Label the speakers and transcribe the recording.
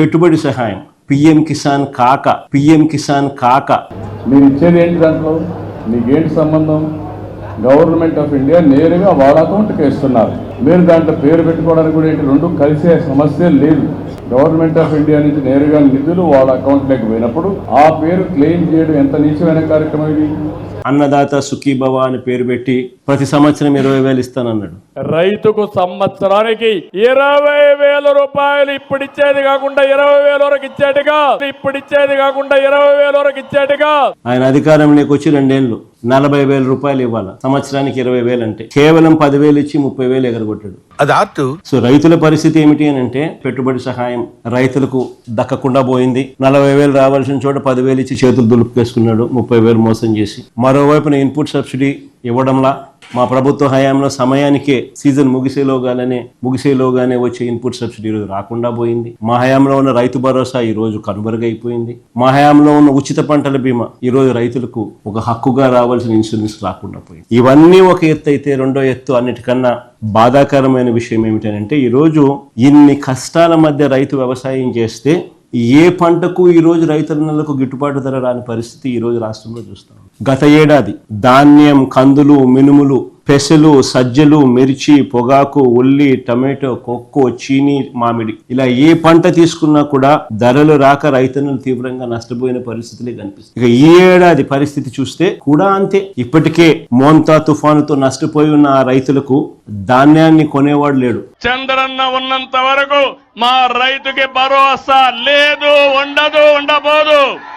Speaker 1: పెట్టుబడి సహాయం. పిఎం కిసాన్ కాక పిఎం కిసాన్ కాక.
Speaker 2: మీరు ఇచ్చేది ఏంటి దాంట్లో? మీకేంటి సంబంధం? గవర్నమెంట్ ఆఫ్ ఇండియా నేరుగా వాళ్ళ అకౌంట్కి ఇస్తున్నారు మీరు దాంట్లో పేరు పెట్టుకోవడానికి కూడా ఏంటి? రెండు కలిసే సమస్య లేదు గవర్నమెంట్ ఆఫ్ ఇండియా నుంచి నేరుగా నిధులు వాళ్ళ అకౌంట్లోకి పోయినప్పుడు ఆ పేరు క్లెయిమ్ చేయడం ఎంత నీచమైన కార్యక్రమం ఇది?
Speaker 1: అన్నదాత సుఖీభవ అని పేరు పెట్టి ప్రతి సంవత్సరం ఇరవై వేలు ఇస్తానన్నాడు.
Speaker 3: రైతుకు సంవత్సరానికి ఇరవై వేల రూపాయలు ఇప్పుడు ఇచ్చేది కాకుండా ఇరవై వేల వరకు ఇచ్చేట్టుగా ఇప్పుడు ఇచ్చేది కాకుండా ఇరవై వేల వరకు ఇచ్చేట్టుగా.
Speaker 1: ఆయన అధికారంలోకి వచ్చి రెండేళ్ళు నలభై వేల రూపాయలు ఇవ్వాలి? సంవత్సరానికి ఇరవై వేలు అంటే. కేవలం పదివేలు ఇచ్చి ముప్పై వేలు ఎగరగొట్టాడు.
Speaker 4: అది ఆర్ట్
Speaker 1: సో రైతుల పరిస్థితి ఏమిటి అని అంటే పెట్టుబడి సహాయం రైతులకు దక్కకుండా పోయింది. నలభై వేలు రావాల్సిన చోట పదివేలు ఇచ్చి చేతులు దులుపుకేసుకున్నాడు. ముప్పై వేలు మోసం చేసి. మరోవైపున ఇన్పుట్ సబ్సిడీ ఇవ్వడంలా మా ప్రభుత్వ హయాంలో సమయానికే సీజన్ ముగిసేలోగానే ముగిసేలోగానే వచ్చే ఇన్పుట్ సబ్సిడీ ఈరోజు రాకుండా పోయింది. మా హయాంలో ఉన్న రైతు భరోసా ఈ రోజు కనుమరుగైపోయింది. మా హయాంలో ఉన్న ఉచిత పంటల బీమా ఈ రోజు రైతులకు ఒక హక్కుగా రావాల్సిన ఇన్సూరెన్స్ రాకుండా పోయింది. ఇవన్నీ ఒక ఎత్తు అయితే రెండో ఎత్తు అన్నిటికన్నా బాధాకరమైన విషయం ఏమిటంటే ఈరోజు ఇన్ని కష్టాల మధ్య రైతు వ్యవసాయం చేస్తే ఏ పంటకు ఈరోజు రైతన్నలకు గిట్టుబాటు ధర రాని పరిస్థితి ఈ రోజు రాష్ట్రంలో చూస్తాం. గత ఏడాది ధాన్యం కందులు మినుములు పెసలు సజ్జలు మిర్చి పొగాకు ఉల్లి టమాటో కొక్కో చీని మామిడి ఇలా ఏ పంట తీసుకున్నా కూడా ధరలు రాక రైతన్నులు తీవ్రంగా నష్టపోయిన పరిస్థితులే కనిపిస్తుంది ఇక ఈ ఏడాది పరిస్థితి చూస్తే కూడా అంతే. ఇప్పటికే మోంతా తుఫానుతో నష్టపోయి ఉన్న ఆ రైతులకు ధాన్యాన్ని కొనేవాడు లేడు.
Speaker 3: చంద్రన్న ఉన్నంత వరకు మా రైతుకి భరోసా లేదు ఉండదు ఉండబోదు.